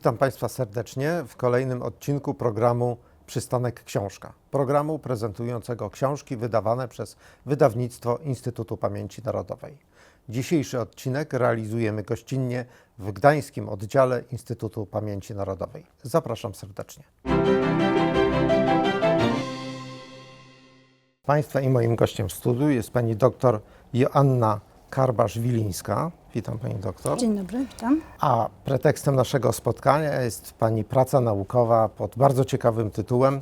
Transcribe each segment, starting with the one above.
Witam Państwa serdecznie w kolejnym odcinku programu Przystanek Książka. Programu prezentującego książki wydawane przez wydawnictwo Instytutu Pamięci Narodowej. Dzisiejszy odcinek realizujemy gościnnie w gdańskim oddziale Instytutu Pamięci Narodowej. Zapraszam serdecznie. Państwa i moim gościem w studiu jest pani doktor Joanna Karbasz-Wilińska. Witam pani doktor. Dzień dobry, witam. A pretekstem naszego spotkania jest pani praca naukowa pod bardzo ciekawym tytułem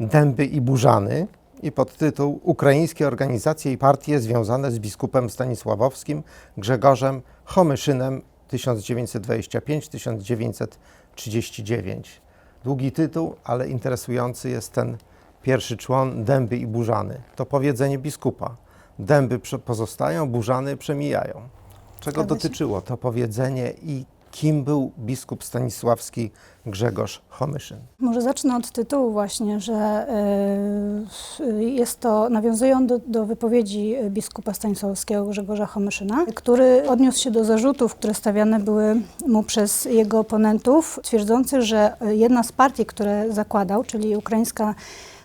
Dęby i Burzany i podtytuł Ukraińskie organizacje i partie związane z biskupem stanisławowskim Grzegorzem Homyszynem 1925-1939. Długi tytuł, ale interesujący jest ten pierwszy człon Dęby i Burzany. To powiedzenie biskupa. Dęby pozostają, burzany przemijają. Czego dotyczyło to powiedzenie i kim był biskup stanisławski Grzegorz Homyszyn? Może zacznę od tytułu właśnie, że y, jest to, nawiązują do, do wypowiedzi biskupa stanisławskiego Grzegorza Homyszyna, który odniósł się do zarzutów, które stawiane były mu przez jego oponentów, twierdzących, że jedna z partii, które zakładał, czyli ukraińska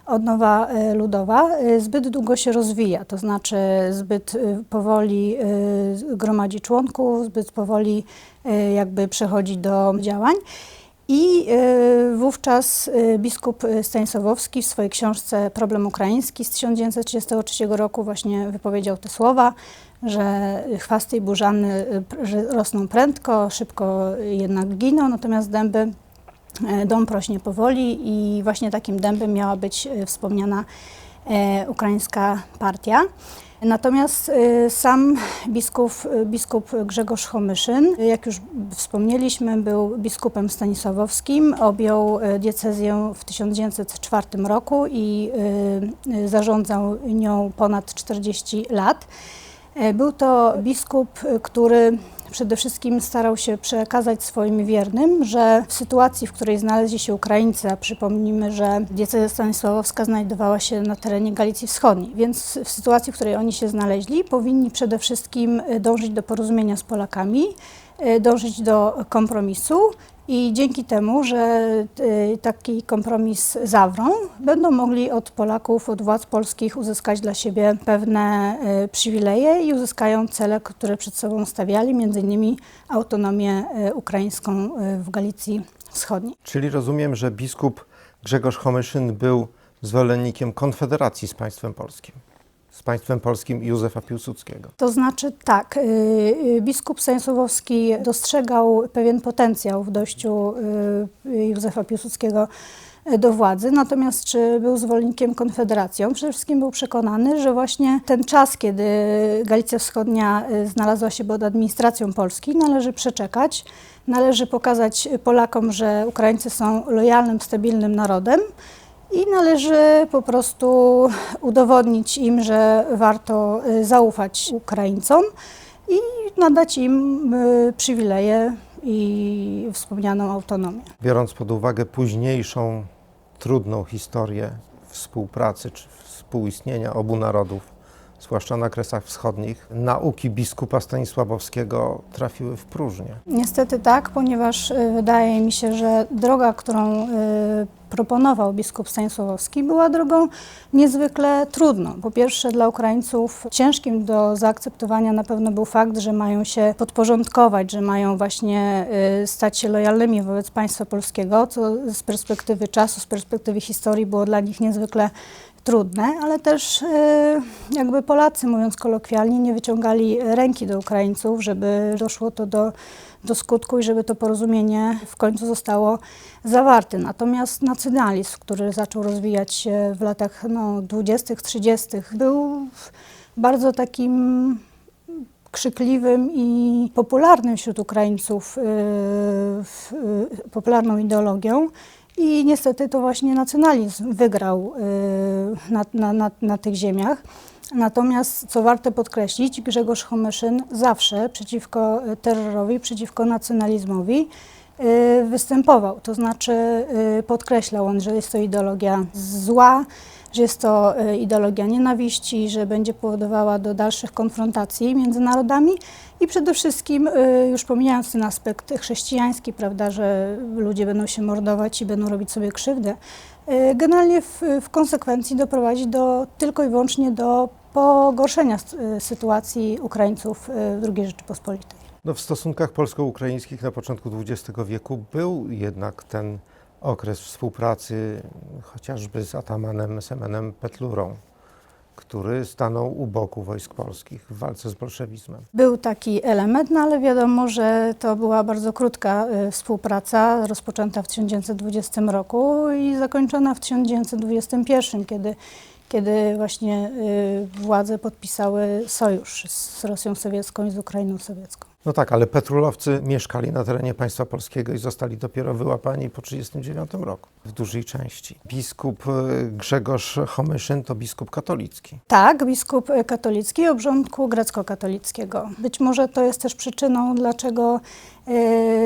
odnowa y, ludowa, y, zbyt długo się rozwija, to znaczy zbyt y, powoli gromadzi członków, zbyt powoli jakby przechodzi do działań. I wówczas biskup Stanisławowski w swojej książce Problem Ukraiński z 1933 roku właśnie wypowiedział te słowa, że chwasty i burzany rosną prędko, szybko jednak giną, natomiast dęby e, dom rośnie powoli i właśnie takim dębem miała być e, wspomniana e, ukraińska partia. Natomiast e, sam biskup, e, biskup Grzegorz Homyszyn, e, jak już wspomnieliśmy, był biskupem stanisławowskim, objął e, diecezję w 1904 roku i e, e, zarządzał nią ponad 40 lat. E, Był to biskup, e, który przede wszystkim starał się przekazać swoim wiernym, że w sytuacji, w której znaleźli się Ukraińcy, a przypomnijmy, że diecezja stanisławowska znajdowała się na terenie Galicji Wschodniej, więc w sytuacji, w której oni się znaleźli, powinni przede wszystkim e, dążyć do porozumienia z Polakami, e, dążyć do kompromisu i dzięki temu, że e, taki kompromis zawrą, będą mogli od Polaków, od władz polskich uzyskać dla siebie pewne e, przywileje i uzyskają cele, które przed sobą stawiali, między innymi autonomię e, ukraińską w Galicji Wschodniej. Czyli rozumiem, że biskup Grzegorz Homyszyn był zwolennikiem konfederacji z państwem polskim. Z państwem polskim Józefa Piłsudskiego. To znaczy tak, y, y, biskup Stanisławowski dostrzegał pewien potencjał w dojściu y, Józefa Piłsudskiego do władzy, natomiast czy był zwolennikiem konfederacją? Przede wszystkim był przekonany, że właśnie ten czas, kiedy Galicja Wschodnia znalazła się pod administracją Polski, należy przeczekać, należy pokazać Polakom, że Ukraińcy są lojalnym, stabilnym narodem, i należy po prostu udowodnić im, że warto y, zaufać Ukraińcom i nadać im y, przywileje i wspomnianą autonomię. Biorąc pod uwagę późniejszą, trudną historię współpracy czy współistnienia obu narodów, zwłaszcza na Kresach Wschodnich, nauki biskupa Stanisławowskiego trafiły w próżnię. Niestety tak, ponieważ y, wydaje mi się, że droga, którą y, proponował biskup Stanisławowski, była drogą niezwykle trudną. Po pierwsze, dla Ukraińców ciężkim do zaakceptowania na pewno był fakt, że mają się podporządkować, że mają właśnie y, stać się lojalnymi wobec państwa polskiego, co z perspektywy czasu, z perspektywy historii było dla nich niezwykle trudne, ale też y, jakby Polacy, mówiąc kolokwialnie, nie wyciągali ręki do Ukraińców, żeby doszło to do, do skutku i żeby to porozumienie w końcu zostało zawarte. Natomiast nacjonalizm, który zaczął rozwijać się w latach no, 20., 30., był bardzo takim krzykliwym i popularnym wśród Ukraińców, y, y, popularną ideologią. I niestety to właśnie nacjonalizm wygrał y, na, na, na, na tych ziemiach. Natomiast, co warte podkreślić, Grzegorz Homyszyn zawsze przeciwko y, terrorowi, przeciwko nacjonalizmowi y, występował. To znaczy podkreślał on, że jest to ideologia zła, że jest to e, ideologia nienawiści, że będzie powodowała do dalszych konfrontacji między narodami i przede wszystkim, e, już pomijając ten aspekt chrześcijański, prawda, że ludzie będą się mordować i będą robić sobie krzywdę, e, generalnie w, w konsekwencji doprowadzi do, tylko i wyłącznie do pogorszenia sytuacji Ukraińców w II Rzeczypospolitej. No, w stosunkach polsko-ukraińskich na początku XX wieku był jednak ten okres współpracy chociażby z atamanem Semenem Petlurą, który stanął u boku wojsk polskich w walce z bolszewizmem. Był taki element, no ale wiadomo, że to była bardzo krótka y, współpraca, rozpoczęta w 1920 roku i zakończona w 1921, kiedy, kiedy właśnie y, władze podpisały sojusz z Rosją Sowiecką i z Ukrainą Sowiecką. No tak, ale petrulowcy mieszkali na terenie państwa polskiego i zostali dopiero wyłapani po 1939 roku w dużej części. Biskup y, Grzegorz Homyszyn to biskup katolicki. Tak, biskup y, katolicki obrządku grecko-katolickiego. Być może to jest też przyczyną, dlaczego y,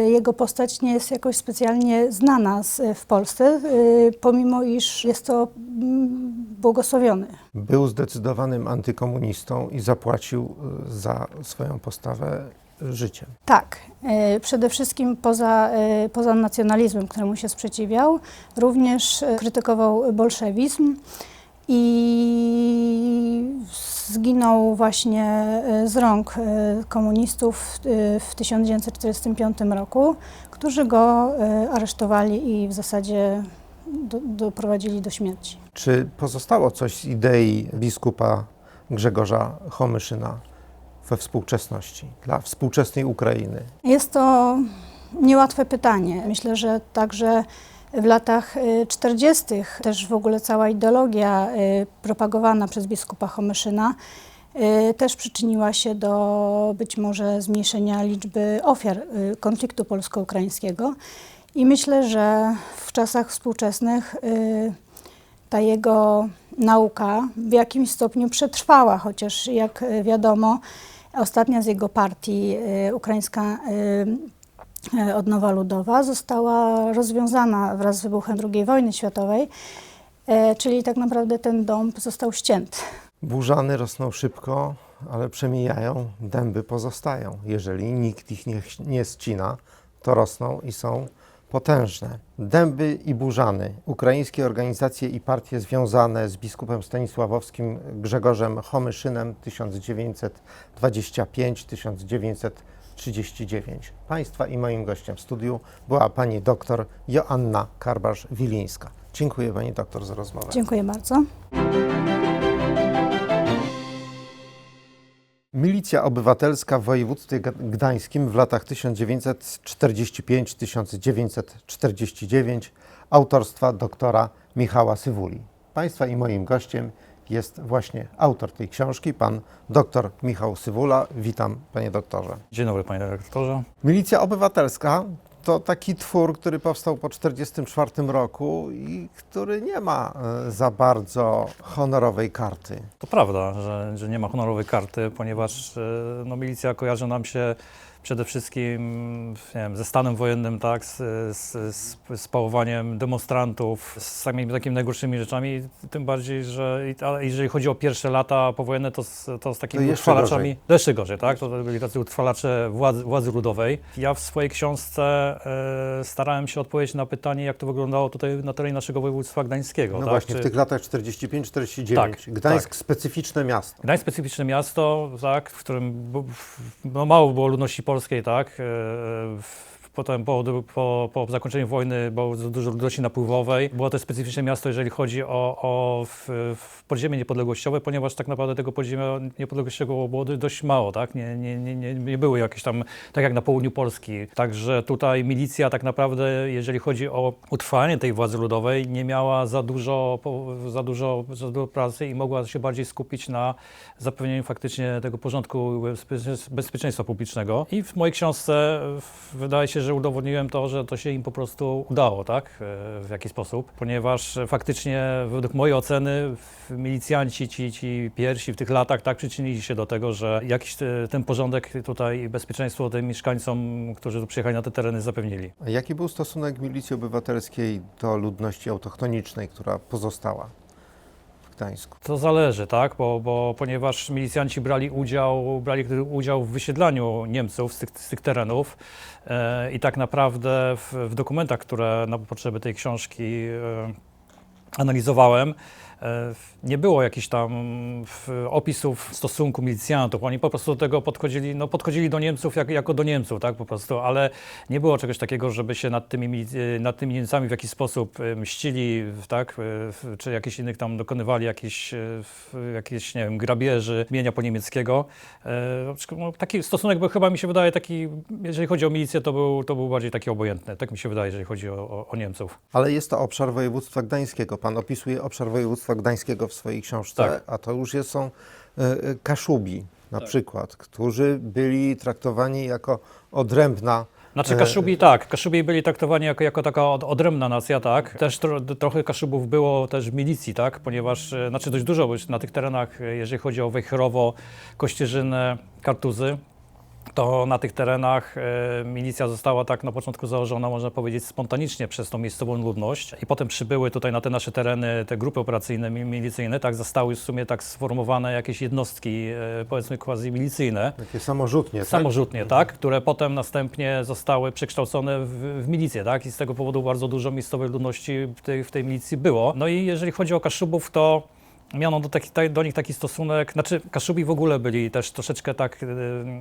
jego postać nie jest jakoś specjalnie znana w Polsce, pomimo iż jest to mm, błogosławiony. Był zdecydowanym antykomunistą i zapłacił za swoją postawę życiem. Tak, y, przede wszystkim poza, y, poza nacjonalizmem, któremu się sprzeciwiał, również y, krytykował bolszewizm i zginął właśnie z rąk komunistów w 1945 roku, którzy go aresztowali i w zasadzie do, doprowadzili do śmierci. Czy pozostało coś z idei biskupa Grzegorza Homyszyna we współczesności, dla współczesnej Ukrainy? Jest to niełatwe pytanie. Myślę, że także w latach y, 40. też w ogóle cała ideologia y, propagowana przez biskupa Homyszyna y, też przyczyniła się do być może zmniejszenia liczby ofiar y, konfliktu polsko-ukraińskiego. I myślę, że w czasach współczesnych y, ta jego nauka w jakimś stopniu przetrwała, chociaż jak y, wiadomo, ostatnia z jego partii, y, ukraińska y, Odnowa Ludowa, została rozwiązana wraz z wybuchem II wojny światowej, e, czyli tak naprawdę ten dąb został ścięty. Burzany rosną szybko, ale przemijają, dęby pozostają. Jeżeli nikt ich nie, nie ścina, to rosną i są potężne. Dęby i burzany, ukraińskie organizacje i partie związane z biskupem stanisławowskim Grzegorzem Homyszynem 1925-1939. Państwa i moim gościem w studiu była pani doktor Joanna Karbasz-Wilińska. Dziękuję pani doktor za rozmowę. Dziękuję bardzo. Milicja obywatelska w województwie gdańskim w latach 1945-1949 autorstwa doktora Michała Sywuli. Państwa i moim gościem jest właśnie autor tej książki, pan doktor Michał Sywula. Witam, panie doktorze. Dzień dobry panie redaktorze. Milicja obywatelska to taki twór, który powstał po 1944 roku i który nie ma e, za bardzo honorowej karty. To prawda, że, że nie ma honorowej karty, ponieważ e, no, milicja kojarzy nam się przede wszystkim nie wiem, ze stanem wojennym, tak, z, z, z, z pałowaniem demonstrantów, z samymi takimi najgorszymi rzeczami, tym bardziej, że ale jeżeli chodzi o pierwsze lata powojenne, to z, to z takimi To jeszcze utrwalaczami, gorzej. to jeszcze gorzej, tak, to byli tacy utrwalacze władzy, władzy ludowej. Ja w swojej książce e, starałem się odpowiedzieć na pytanie, jak to wyglądało tutaj na terenie naszego województwa gdańskiego. No tak? właśnie, Czy- w tych latach 45-49. Tak, Gdańsk tak. specyficzne miasto. Gdańsk specyficzne miasto, tak, w którym no, mało było ludności polskiej, tak. Potem po, po, po zakończeniu wojny było dużo ludności napływowej. Było też specyficzne miasto, jeżeli chodzi o, o w, w podziemie niepodległościowe, ponieważ tak naprawdę tego podziemia niepodległościowego było do- dość mało, tak? Nie, nie, nie, nie, nie były jakieś tam, tak jak na południu Polski. Także tutaj milicja tak naprawdę, jeżeli chodzi o utrwalenie tej władzy ludowej, nie miała za dużo, za dużo, za dużo pracy i mogła się bardziej skupić na zapewnieniu faktycznie tego porządku bezpieczeństwa- publicznego. I w mojej książce wydaje się, że udowodniłem to, że to się im po prostu udało, tak? E, W jaki sposób? Ponieważ e, faktycznie według mojej oceny milicjanci, ci, ci pierwsi w tych latach tak przyczynili się do tego, że jakiś te, ten porządek tutaj i bezpieczeństwo tym mieszkańcom, którzy tu przyjechali na te tereny zapewnili. A jaki był stosunek milicji obywatelskiej do ludności autochtonicznej, która pozostała Gdańsku? To zależy, tak, bo, bo ponieważ milicjanci brali udział, brali udział w wysiedlaniu Niemców z tych, z tych terenów e, i tak naprawdę w, w dokumentach, które na potrzeby tej książki e, analizowałem, nie było jakichś tam opisów stosunku milicjantów. Oni po prostu do tego podchodzili, no podchodzili do Niemców jak, jako do Niemców, tak, po prostu, ale nie było czegoś takiego, żeby się nad tymi, milic- nad tymi Niemcami w jakiś sposób e, mścili, tak, e, czy jakichś innych tam dokonywali jakichś, e, jakieś, nie wiem, grabieży, mienia po niemieckiego. E, no, taki stosunek był chyba mi się wydaje taki, jeżeli chodzi o milicję, to był, to był bardziej taki obojętny, tak mi się wydaje, jeżeli chodzi o, o, o Niemców. Ale jest to obszar województwa gdańskiego. Pan opisuje obszar województwa gdańskiego w swojej książce, Tak. a to już jest, są e, e, Kaszubi na przykład, którzy byli traktowani jako odrębna Znaczy E, Kaszubi tak, Kaszubi byli traktowani jako, jako taka od, odrębna nacja, tak. Też tro, trochę Kaszubów było też w milicji, tak, ponieważ, znaczy dość dużo, już na tych terenach, jeżeli chodzi o Wejherowo, Kościerzynę, Kartuzy, to na tych terenach e, milicja została tak na początku założona, można powiedzieć, spontanicznie przez tą miejscową ludność i potem przybyły tutaj na te nasze tereny te grupy operacyjne, mi- milicyjne, tak, zostały w sumie tak sformowane jakieś jednostki, e, powiedzmy quasi-milicyjne, takie samorzutnie. tak? Samorzutnie, tak? Które potem następnie zostały przekształcone w, w milicję, tak? I z tego powodu bardzo dużo miejscowej ludności w tej, w tej milicji było. No i jeżeli chodzi o Kaszubów, to miano do, taki, ta- do nich taki stosunek, znaczy Kaszubi w ogóle byli też troszeczkę tak, yy,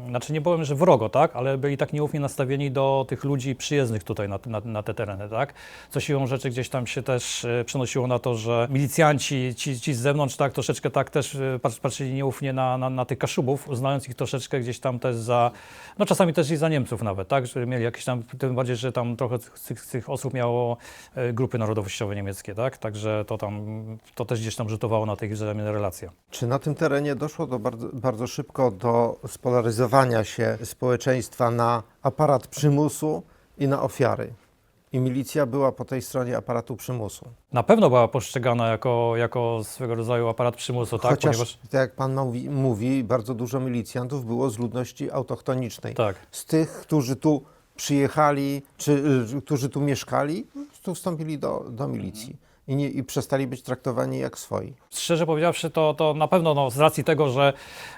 znaczy nie powiem, że wrogo, tak? Ale byli tak nieufnie nastawieni do tych ludzi przyjezdnych tutaj na, na, na te tereny, tak? Co siłą rzeczy gdzieś tam się też yy, przenosiło na to, że milicjanci, ci, ci z zewnątrz, tak? Troszeczkę tak też patr- patrzyli nieufnie na, na, na tych Kaszubów, uznając ich troszeczkę gdzieś tam też za, no czasami też i za Niemców nawet, tak? Że mieli jakieś tam, tym bardziej, że tam trochę tych, tych osób miało grupy narodowościowe niemieckie, tak? Także to tam, to też gdzieś tam rzutowało na te ich wzajemne relacje. Czy na tym terenie doszło do bardzo, bardzo szybko do spolaryzowania się społeczeństwa na aparat przymusu i na ofiary? I milicja była po tej stronie aparatu przymusu. Na pewno była postrzegana jako, jako swego rodzaju aparat przymusu, tak? Chociaż, Ponieważ, tak jak pan mówi, mówi, bardzo dużo milicjantów było z ludności autochtonicznej. tak. Z tych, którzy tu przyjechali, czy y, którzy tu mieszkali, tu wstąpili do, do milicji i, nie, i przestali być traktowani jak swoi. Szczerze powiedziawszy, to, to na pewno no, z racji tego, że,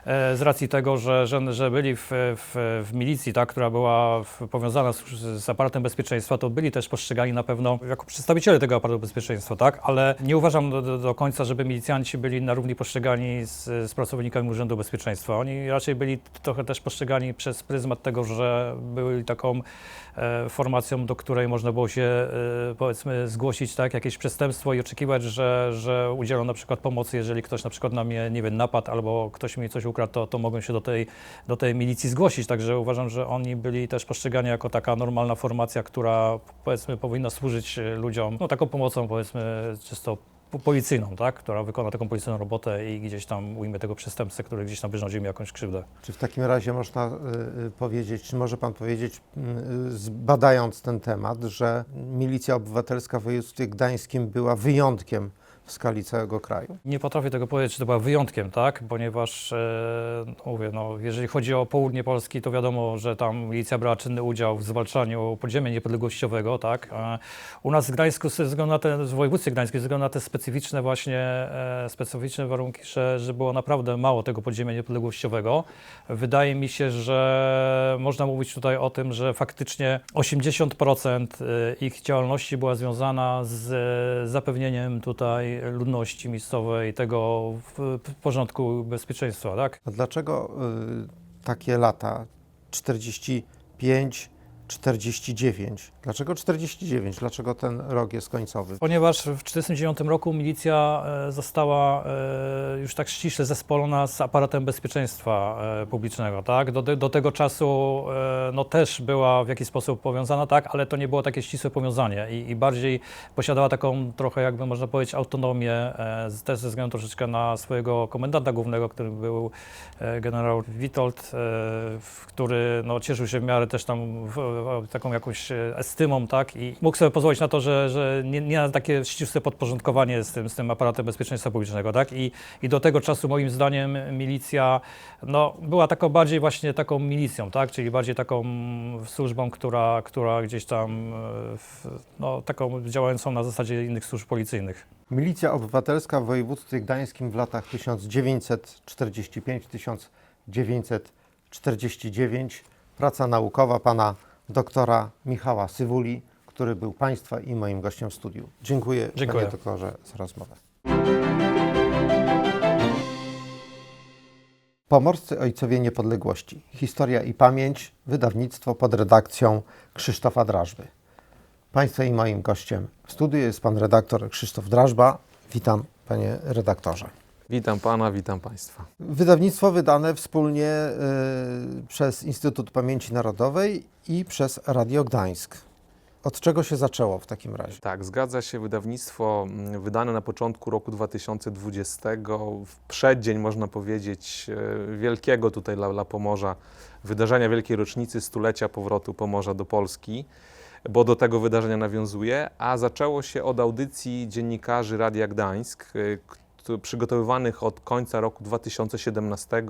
e, z racji tego, że, że, że byli w, w, w milicji, tak, która była w, powiązana z, z aparatem bezpieczeństwa, to byli też postrzegani na pewno jako przedstawiciele tego aparatu bezpieczeństwa, tak, ale nie uważam do, do, końca, żeby milicjanci byli na równi postrzegani z, z pracownikami Urzędu Bezpieczeństwa. Oni raczej byli trochę też postrzegani przez pryzmat tego, że byli taką e, formacją, do której można było się e, powiedzmy zgłosić tak, jakieś przestępstwo i oczekiwać, że, że udzielą na przykład pomocy, jeżeli ktoś na przykład na mnie, nie wiem, napadł albo ktoś mi coś ukradł, to, to mogą się do tej, do tej milicji zgłosić. Także uważam, że oni byli też postrzegani jako taka normalna formacja, która powiedzmy powinna służyć ludziom, no taką pomocą powiedzmy czysto policyjną, tak, która wykona taką policyjną robotę i gdzieś tam ujmie tego przestępcę, który gdzieś tam wyrządził mi jakąś krzywdę. Czy w takim razie można y, y, powiedzieć, czy może pan powiedzieć, y, zbadając ten temat, że milicja obywatelska w województwie gdańskim była wyjątkiem w skali całego kraju? Nie potrafię tego powiedzieć, czy to była wyjątkiem, tak? Ponieważ, e, no mówię, no, jeżeli chodzi o południe Polski, to wiadomo, że tam milicja brała czynny udział w zwalczaniu podziemia niepodległościowego, tak? E, u nas w Gdańsku, na te, w województwie gdańskim, ze względu na te specyficzne właśnie, e, specyficzne warunki, że, że było naprawdę mało tego podziemia niepodległościowego, wydaje mi się, że można mówić tutaj o tym, że faktycznie 80% ich działalności była związana z e, zapewnieniem tutaj ludności miejscowej tego w, porządku bezpieczeństwa, tak? A dlaczego y, takie lata 45, 49? Dlaczego 49? Dlaczego ten rok jest końcowy? Ponieważ w 1949 roku milicja e, została e, już tak ściśle zespolona z aparatem bezpieczeństwa e, publicznego, tak? Do, do tego czasu no, też była w jakiś sposób powiązana, tak? Ale to nie było takie ścisłe powiązanie i, i bardziej posiadała taką trochę, jakby można powiedzieć, autonomię, też ze względu troszeczkę na swojego komendanta głównego, którym był generał Witold, w- który no, cieszył się w miarę też tam w, e, taką jakąś estymą, tak, i mógł sobie pozwolić na to, że, że nie, nie na takie ścisłe podporządkowanie z tym, z tym aparatem bezpieczeństwa publicznego, tak, i, i do tego czasu moim zdaniem milicja, no, była taką bardziej właśnie taką milicją, tak, czyli bardziej taką służbą, która, która gdzieś tam, no, taką działającą na zasadzie innych służb policyjnych. Milicja Obywatelska w województwie gdańskim w latach 1945-1949, praca naukowa pana doktora Michała Sywuli, który był Państwa i moim gościem w studiu. Dziękuję, Dziękuję. panie doktorze za rozmowę. Pomorscy Ojcowie Niepodległości. Historia i pamięć. Wydawnictwo pod redakcją Krzysztofa Drażby. Państwa i moim gościem w studiu jest pan redaktor Krzysztof Drażba. Witam, panie redaktorze. Witam pana, witam państwa. Wydawnictwo wydane wspólnie y, przez Instytut Pamięci Narodowej i przez Radio Gdańsk. Od czego się zaczęło w takim razie? Tak, zgadza się, wydawnictwo mm, wydane na początku roku 2020, w przeddzień można powiedzieć e, wielkiego tutaj dla, dla Pomorza, wydarzenia wielkiej rocznicy stulecia powrotu Pomorza do Polski, bo do tego wydarzenia nawiązuje, a zaczęło się od audycji dziennikarzy Radia Gdańsk, e, przygotowywanych od końca roku 2017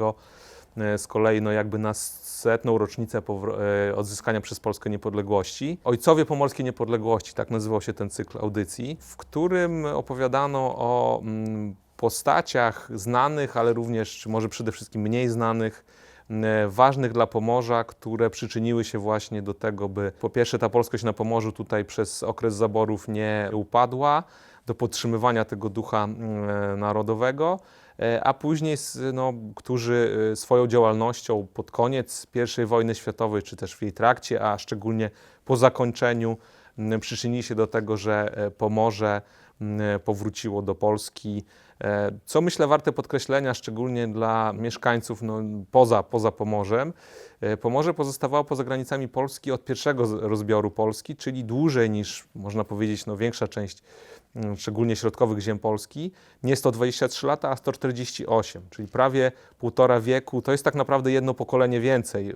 e, z kolei no jakby na setną rocznicę e, odzyskania przez Polskę niepodległości. Ojcowie Pomorskiej Niepodległości, tak nazywał się ten cykl audycji, w którym opowiadano o mm, postaciach znanych, ale również, może przede wszystkim mniej znanych, m, ważnych dla Pomorza, które przyczyniły się właśnie do tego, by po pierwsze ta polskość na Pomorzu tutaj przez okres zaborów nie upadła, do podtrzymywania tego ducha mm, narodowego, e, a później, no, którzy e, swoją działalnością pod koniec I wojny światowej, czy też w jej trakcie, a szczególnie po zakończeniu, m, przyczynili się do tego, że e, Pomorze m, powróciło do Polski. E, Co myślę warte podkreślenia, szczególnie dla mieszkańców no, poza, poza Pomorzem. E, Pomorze pozostawało poza granicami Polski od pierwszego rozbioru Polski, czyli dłużej niż, można powiedzieć, no, większa część mm, szczególnie środkowych ziem Polski, nie 123 lata, a 148, czyli prawie półtora wieku. To jest tak naprawdę jedno pokolenie więcej, e,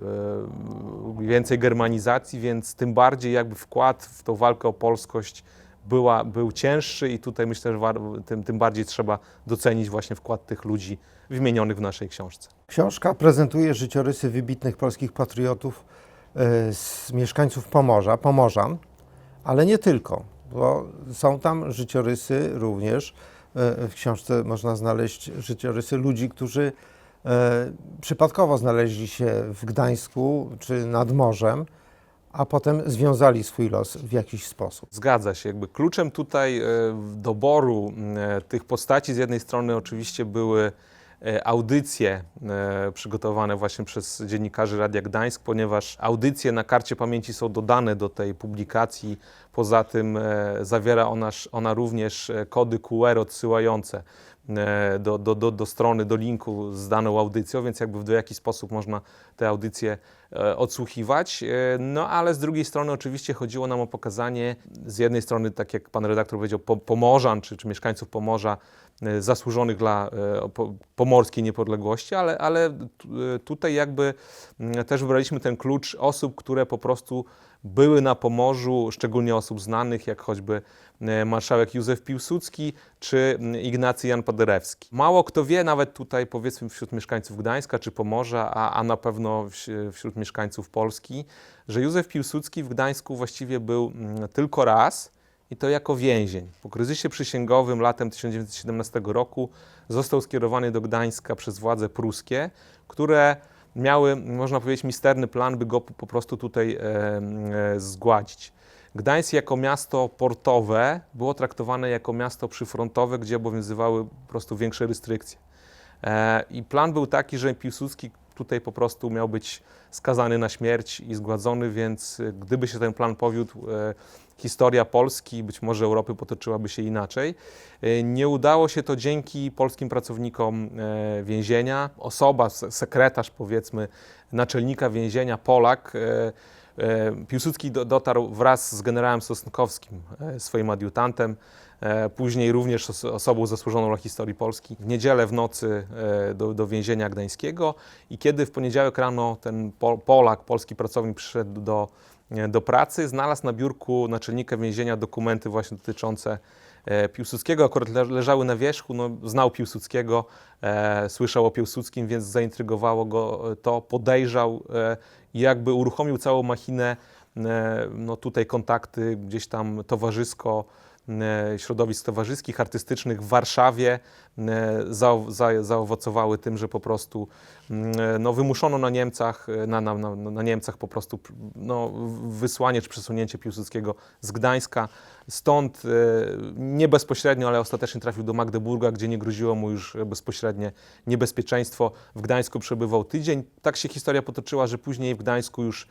więcej germanizacji, więc tym bardziej jakby wkład w tą walkę o polskość była, był cięższy i tutaj myślę, że tym, tym bardziej trzeba docenić właśnie wkład tych ludzi wymienionych w naszej książce. Książka prezentuje życiorysy wybitnych polskich patriotów y, z mieszkańców Pomorza, Pomorzan, ale nie tylko, bo są tam życiorysy również. y, W książce można znaleźć życiorysy ludzi, którzy y, przypadkowo znaleźli się w Gdańsku czy nad morzem, a potem związali swój los w jakiś sposób. Zgadza się. Jakby kluczem tutaj e, doboru e, tych postaci z jednej strony oczywiście były audycje e, przygotowane właśnie przez dziennikarzy Radia Gdańsk, ponieważ audycje na karcie pamięci są dodane do tej publikacji. Poza tym e, zawiera ona, ona również e, kody QR odsyłające e, do, do, do, do strony, do linku z daną audycją, więc jakby w jaki sposób można te audycje e, odsłuchiwać. E, No ale z drugiej strony oczywiście chodziło nam o pokazanie z jednej strony, tak jak pan redaktor powiedział, po, Pomorzan czy, czy mieszkańców Pomorza e, zasłużonych dla e, po, pomorskiej niepodległości, ale, ale e, tutaj jakby mm, też wybraliśmy ten klucz osób, które po prostu były na Pomorzu, szczególnie osób znanych, jak choćby e, marszałek Józef Piłsudski czy mm, Ignacy Jan Paderewski. Mało kto wie, nawet tutaj powiedzmy wśród mieszkańców Gdańska czy Pomorza, a, a na pewno wś- wśród mieszkańców Polski, że Józef Piłsudski w Gdańsku właściwie był mm, tylko raz i to jako więzień. Po kryzysie przysięgowym latem 1917 roku został skierowany do Gdańska przez władze pruskie, które miały, można powiedzieć, misterny plan, by go po, prostu tutaj e, e, zgładzić. Gdańsk jako miasto portowe było traktowane jako miasto przyfrontowe, gdzie obowiązywały po prostu większe restrykcje. E, I plan był taki, że Piłsudski tutaj po prostu miał być skazany na śmierć i zgładzony, więc gdyby się ten plan powiódł, e, historia Polski, być może Europy potoczyłaby się inaczej. E, Nie udało się to dzięki polskim pracownikom e, więzienia. Osoba, se- sekretarz powiedzmy, naczelnika więzienia, Polak, e, Piłsudski do- dotarł wraz z generałem Sosnkowskim, swoim adiutantem, później również os- osobą zasłużoną dla historii Polski, w niedzielę w nocy do, do więzienia gdańskiego i kiedy w poniedziałek rano ten Pol- Polak, polski pracownik przyszedł do do pracy. Znalazł na biurku naczelnika więzienia dokumenty właśnie dotyczące e, Piłsudskiego. Akurat le- leżały na wierzchu, no, znał Piłsudskiego, e, słyszał o Piłsudskim, więc zaintrygowało go e, to, podejrzał e, i jakby uruchomił całą machinę, e, no tutaj kontakty gdzieś tam towarzysko, e, środowisk towarzyskich, artystycznych w Warszawie e, za, za, zaowocowały tym, że po prostu mm, e, no, wymuszono na Niemcach, e, na, na, na, Niemcach po prostu no, wysłanie czy przesunięcie Piłsudskiego z Gdańska. Stąd e, nie bezpośrednio, ale ostatecznie trafił do Magdeburga, gdzie nie groziło mu już bezpośrednie niebezpieczeństwo. W Gdańsku przebywał tydzień. Tak się historia potoczyła, że później w Gdańsku już,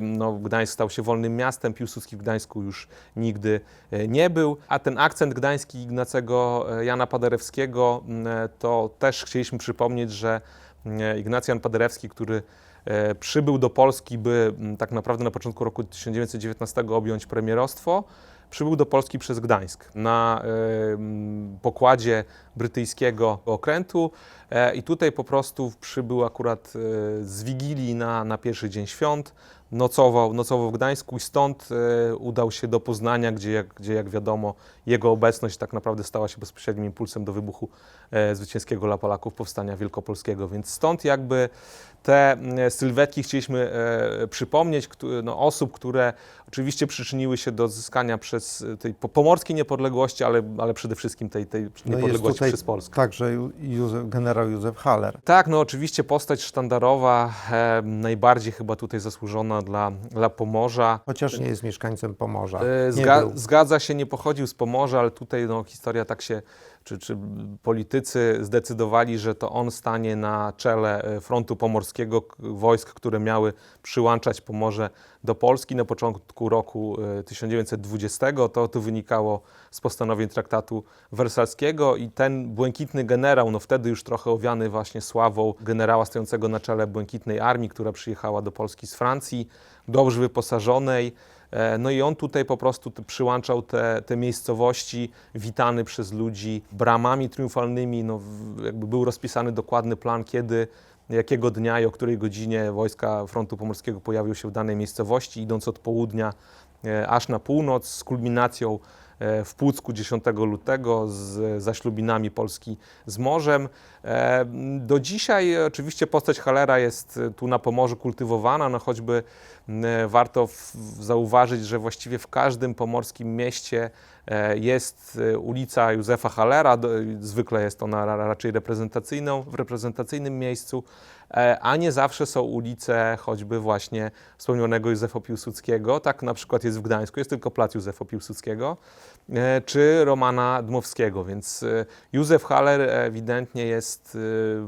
no, Gdańsk stał się wolnym miastem, Piłsudski w Gdańsku już nigdy e, nie był. A ten akcent gdański Ignacego e, Jana Paderewskiego, m, e, to też chcieliśmy przypomnieć, że m, Ignacy Jan Paderewski, który e, przybył do Polski, by m, tak naprawdę na początku roku 1919 objąć premierostwo, przybył do Polski przez Gdańsk na e, pokładzie brytyjskiego okrętu i tutaj po prostu przybył akurat e, z Wigilii na, na pierwszy dzień świąt, nocował, nocował w Gdańsku i stąd e, udał się do Poznania, gdzie jak, gdzie jak wiadomo jego obecność tak naprawdę stała się bezpośrednim impulsem do wybuchu e, zwycięskiego dla Polaków powstania wielkopolskiego, więc stąd jakby te e, sylwetki chcieliśmy e, przypomnieć, no, osób, które oczywiście przyczyniły się do zyskania przez e, tej po- pomorskiej niepodległości, ale, ale przede wszystkim tej, tej No niepodległości tutaj przez Polskę. także Józef, generał Józef Haller. Tak, no oczywiście postać sztandarowa, e, najbardziej chyba tutaj zasłużona dla, dla Pomorza. Chociaż nie jest mieszkańcem Pomorza. E, Nie Zga, był. zgadza się, nie pochodził z Pomorza, ale tutaj no, historia tak się, czy, czy politycy zdecydowali, że to on stanie na czele e, frontu pomorskiego, wojsk, które miały przyłączać Pomorze do Polski na początku roku e, 1920. To, to wynikało z postanowień traktatu wersalskiego i ten błękitny generał, no wtedy już trochę owiany właśnie sławą generała stojącego na czele błękitnej armii, która przyjechała do Polski z Francji, dobrze wyposażonej, E, No i on tutaj po prostu przyłączał te, te miejscowości, witany przez ludzi bramami triumfalnymi. No, jakby był rozpisany dokładny plan, kiedy, jakiego dnia i o której godzinie wojska Frontu Pomorskiego pojawią się w danej miejscowości, idąc od południa e, aż na północ, z kulminacją e, w Płucku 10 lutego z zaślubinami Polski z morzem. E, Do dzisiaj oczywiście postać Halera jest e, tu na Pomorzu kultywowana, no choćby warto zauważyć, że właściwie w każdym pomorskim mieście e, jest e, ulica Józefa Halera, do- zwykle jest ona ra- raczej reprezentacyjną, w reprezentacyjnym miejscu, e, a nie zawsze są ulice choćby właśnie wspomnianego Józefa Piłsudskiego, tak na przykład jest w Gdańsku, jest tylko plac Józefa Piłsudskiego, e, czy Romana Dmowskiego, więc e, Józef Haller ewidentnie jest e,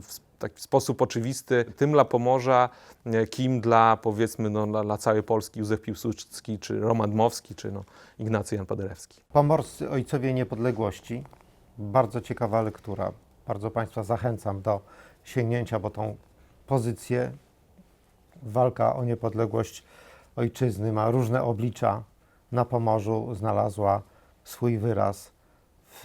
w sp- taki sposób oczywisty tym dla Pomorza, e, kim dla powiedzmy no, dla, dla całej Polski Józef Piłsudski, czy Roman Dmowski, czy no, Ignacy Jan Paderewski. Pomorscy Ojcowie Niepodległości. Bardzo ciekawa lektura. Bardzo Państwa zachęcam do sięgnięcia, bo tą pozycję walka o niepodległość ojczyzny ma różne oblicza. Na Pomorzu znalazła swój wyraz w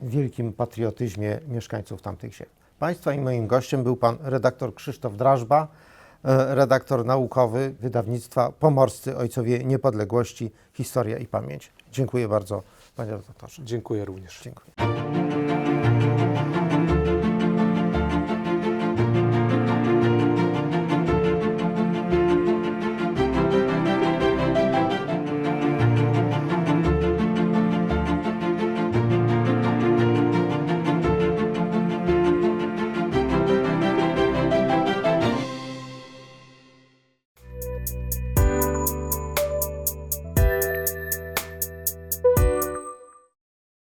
wielkim patriotyzmie mieszkańców tamtych ziem. Państwa i moim gościem był pan redaktor Krzysztof Drażba, e, redaktor naukowy wydawnictwa Pomorscy Ojcowie Niepodległości Historia i Pamięć. Dziękuję bardzo, panie redaktorze. Dziękuję również. Dziękuję.